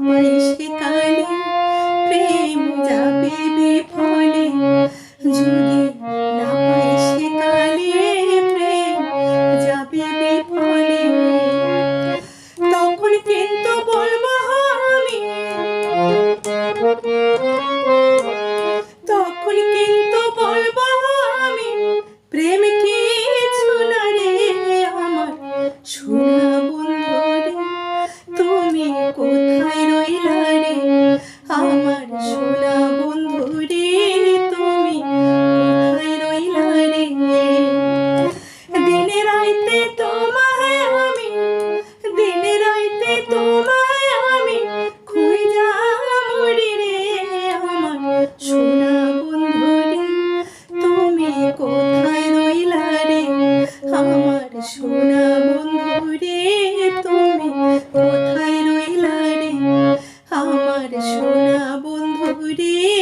হয় সেকালে প্রেম যাবে বিফলে। যদি না পাই সেকালে প্রেম যাবে তখন কিন্তু বলব তখন কিন্তু বলব আমি, প্রেম রে আমার। শোনা বন্ধু তুমি কোথায় আমার সোনা বন্ধু রে তুমি কোথায় রইলা রে? দিনে রাইতে তোমায় দিনে রাইতে তোমায় খুঁজা মরি রে আমার সোনা তুমি কোথায় রইলা রে? আমার সোনা রে